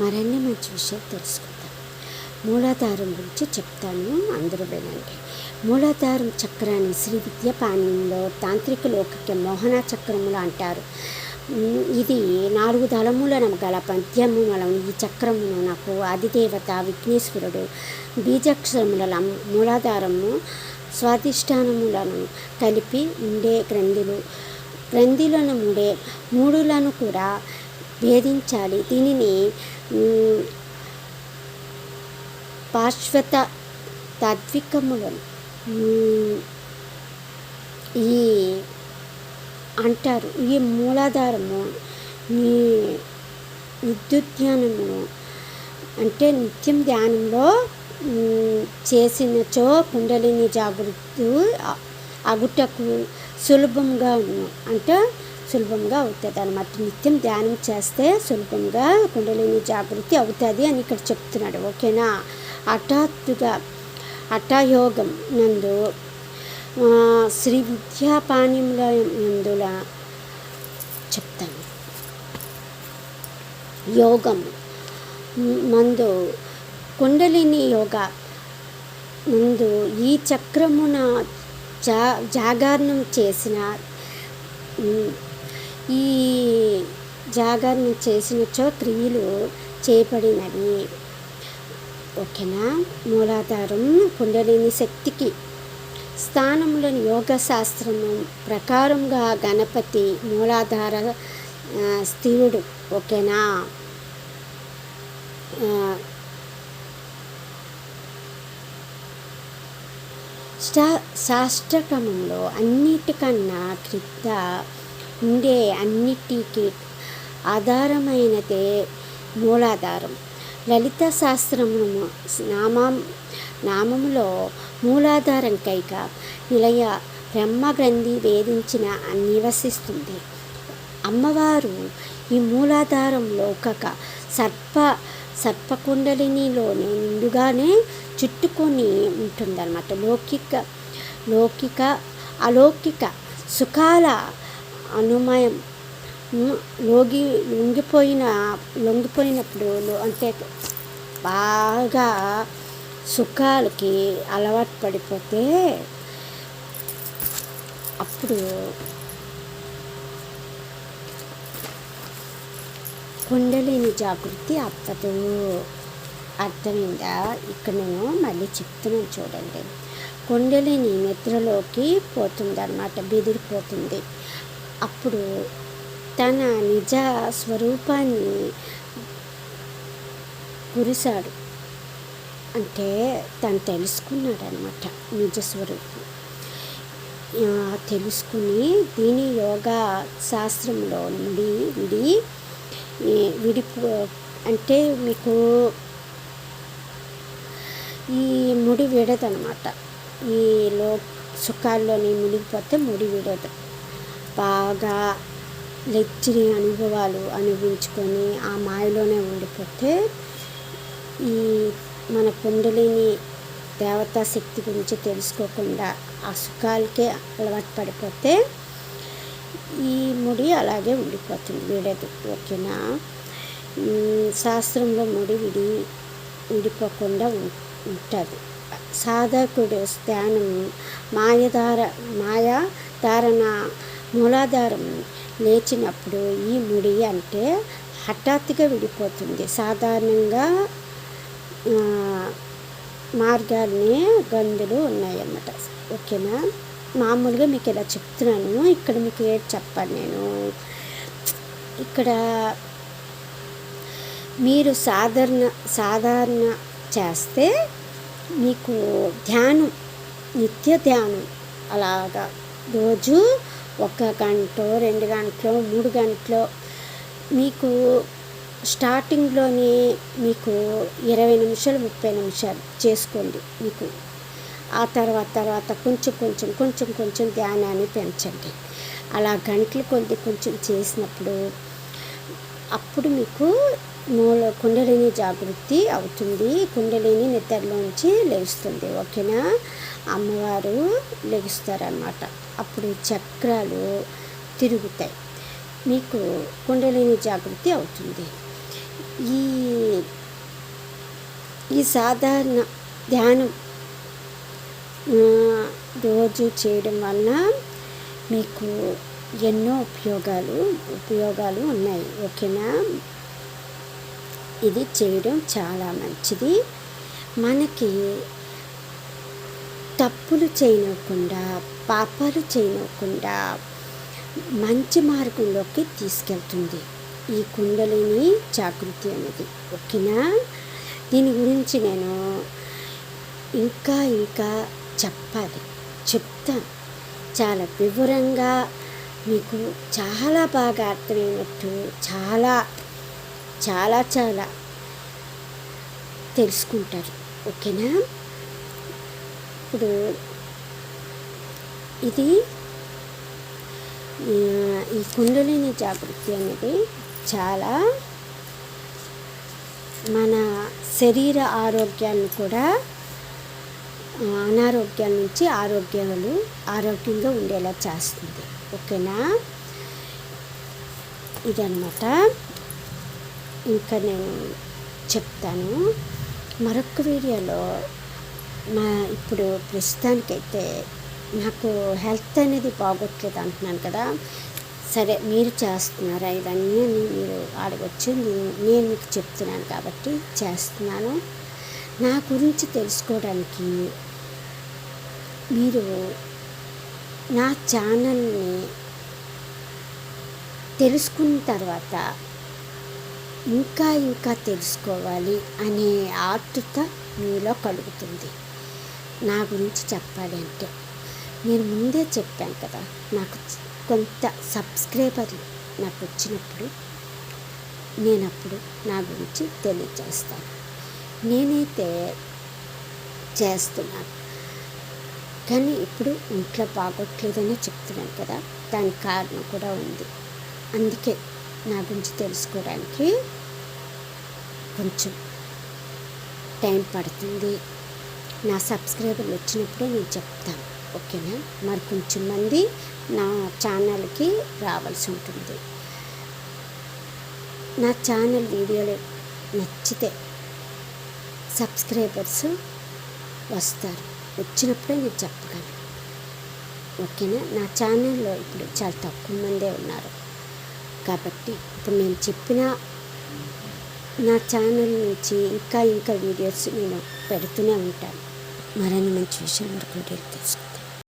మరిన్ని మంచి విషయాలు తెలుసుకుందాం. మూలాధారం గురించి చెప్తాను అందరూ వినండి. మూలాధారం చక్రాన్ని శ్రీ విద్యాపాణ్యంలో తాంత్రిక లోకకి మోహన చక్రములు అంటారు. ఇది నాలుగు దళములను గల పద్యములం ఈ చక్రమును నాకు అధిదేవత విఘ్నేశ్వరుడు బీజక్షరముల మూలాధారము స్వాధిష్టానములను కలిపి ఉండే గ్రంథులు. గ్రంథులను ఉండే మూడులను కూడా భేదించాలి దీనిని పాశ్వత పార్శ్వత తాత్వికములను ఈ అంటారు ఈ మూలాధారము ఈ విద్యుత్ ధ్యానము అంటే నిత్యం ధ్యానంలో చేసినచో కుండలిని జాగృతి అగుటకు సులభంగా ఉను- అంటే సులభంగా అవుతుంది అనమాట నిత్యం ధ్యానం చేస్తే సులభంగా కుండలిని జాగృతి అవుతుంది అని ఇక్కడ చెప్తున్నాడు. ఓకేనా? హఠాత్తుగా హఠయోగం నందు శ్రీ విద్యాపాణ్యముల నందుల చెప్తాను. యోగం మందు కుండలిని యోగ ముందు ఈ చక్రమున జా జాగరణం చేసిన ఈ జాగరణం చేసినచో క్రియలు చేయబడినవి ఓకేనా? మూలాధారం కుండలిని శక్తికి స్థానంలోని యోగ శాస్త్రము ప్రకారంగా గణపతి మూలాధార స్థిరుడు ఓకేనా? ఆ, శాస్త్రక్రమంలో అన్నిటికన్నా క్రింద ఉండే అన్నిటికీ ఆధారమైనదే మూలాధారం. లలిత శాస్త్రము నామం నామములో మూలాధారం కైక నిలయ బ్రహ్మగ్రంథి వేధించిన నివసిస్తుంది అమ్మవారు ఈ మూలాధారంలో ఒక సర్ప సర్పకుండలినిలోనే నిండుగానే చుట్టుకొని ఉంటుందన్నమాట. లౌకిక లౌకిక అలౌకిక సుఖాల అనుమయం. లోగి లొంగిపోయిన లొంగిపోయినప్పుడు అంటే బాగా సుఖాలకి అలవాటు పడిపోతే అప్పుడు కుండలిని జాగృతి అప్పదు. అర్థమైందా? ఇక్కడ నేను మళ్ళీ చెప్తున్నాను చూడండి. కుండలిని నిద్రలోకి పోతుంది అనమాట బెదిరిపోతుంది. అప్పుడు తన నిజ స్వరూపాన్ని కురిశాడు. అంటే తను తెలుసుకున్నాడు అనమాట నిజ స్వరూపం. తెలుసుకుని దీని యోగా శాస్త్రంలో నుండి విడి విడిపో అంటే మీకు ఈ ముడి విడదనమాట ఈ లో సుఖాల్లోని మునిగిపోతే ముడి విడదు. బాగా లెచ్చని అనుభవాలు అనుభవించుకొని ఆ మాయలోనే ఉండిపోతే ఈ మన కుండలిని దేవతా శక్తి గురించి తెలుసుకోకుండా ఆ సుఖాలకే అలవాటు పడిపోతే ఈ ముడి అలాగే ఉండిపోతుంది వీడదు. ఓకేనా? శాస్త్రంలో ముడి విడి విడిపోకుండా ఉంటుంది. సాధకుడు ధ్యానం మాయధార మాయా ధారణ మూలాధారం లేచినప్పుడు ఈ ముడి అంటే హఠాత్తుగా విడిపోతుంది. సాధారణంగా మార్గాన్ని గందులు ఉన్నాయన్నమాట. ఓకేనా? మామూలుగా మీకు ఇలా చెప్తున్నాను. ఇక్కడ మీకు ఏది చెప్పాను నేను? ఇక్కడ మీరు సాధారణ సాధారణ చేస్తే మీకు ధ్యానం నిత్య ధ్యానం అలాగా. రోజు ఒక గంట రెండు గంటలు మూడు గంటలు. మీకు స్టార్టింగ్లోనే మీకు ఇరవై నిమిషాలు ముప్పై నిమిషాలు చేసుకోండి మీకు. ఆ తర్వాత తర్వాత కొంచెం కొంచెం కొంచెం కొంచెం ధ్యానాన్ని పెంచండి. అలా గంటలు కొద్ది కొంచెం చేసినప్పుడు అప్పుడు మీకు మూల కుండలిని జాగృతి అవుతుంది. కుండలిని నిద్రలోంచి లెగుస్తుంది ఓకేనా? అమ్మవారు లెగుస్తారనమాట అప్పుడు చక్రాలు తిరుగుతాయి. మీకు కుండలిని జాగృతి అవుతుంది. ఈ ఈ సాధారణ ధ్యానం రోజు చేయడం వలన మీకు ఎన్నో ఉపయోగాలు ఉపయోగాలు ఉన్నాయి. ఓకేనా? ఇది చేయడం చాలా మంచిది. మనకి తప్పులు చేయకుండా పాపాలు చేయనివ్వకుండా మంచి మార్గంలోకి తీసుకెళ్తుంది. ఈ కుండలిని జాగృతి అనేది. ఓకేనా? దీని గురించి నేను ఇంకా ఇంకా చెప్పాలి. చెప్తాను చాలా వివరంగా మీకు చాలా బాగా అర్థమైనట్టు చాలా చాలా చాలా తెలుసుకుంటారు. ఓకేనా? ఇప్పుడు ఇది ఈ కుండలిని జాగృతి అనేది చాలా మన శరీర ఆరోగ్యాన్ని కూడా అనారోగ్యాల నుంచి ఆరోగ్యాలు ఆరోగ్యంగా ఉండేలా చేస్తుంది. ఓకేనా? ఇదన్నమాట. ఇంకా నేను చెప్తాను. మరొక వీడియోలో మా ఇప్పుడు ప్రస్తుతానికైతే నాకు హెల్త్ అనేది బాగోట్లేదు అంటున్నాను కదా. సరే మీరు చేస్తున్నారా ఇవన్నీ అని మీరు అడగచ్చు. నేను నేను మీకు చెప్తున్నాను కాబట్టి చేస్తున్నాను. నా గురించి తెలుసుకోవడానికి మీరు నా ఛానల్ని తెలుసుకున్న తర్వాత ఇంకా ఇంకా తెలుసుకోవాలి అనే ఆతృత మీలో కలుగుతుంది. నా గురించి చెప్పాలి అంటే నేను ముందే చెప్పాను కదా నాకు కొంత సబ్స్క్రైబర్లు నాకు వచ్చినప్పుడు నేను అప్పుడు నా గురించి తెలియజేస్తాను. నేనైతే చేస్తున్నాను. కానీ ఇప్పుడు ఇంట్లో బాగోట్లేదని చెప్తున్నాను కదా దానికి కారణం కూడా ఉంది. అందుకే నా గురించి తెలుసుకోవడానికి కొంచెం టైం పడుతుంది. నా సబ్స్క్రైబర్లు వచ్చినప్పుడే నేను చెప్తాను. ఓకేనా? మరి కొంచెం మంది నా ఛానల్కి రావాల్సి ఉంటుంది. నా ఛానల్ వీడియోలు నచ్చితే సబ్స్క్రైబర్స్ వస్తారు. వచ్చినప్పుడే నేను చెప్పగలను. ఓకేనా? నా ఛానల్లో ఇప్పుడు చాలా తక్కువ మందే ఉన్నారు. కాబట్టి ఇప్పుడు నేను చెప్పిన నా ఛానల్ నుంచి ఇంకా ఇంకా వీడియోస్ నేను పెడుతూనే ఉంటాను. మరిన్ని మంచి విషయం వరకు తెలుసు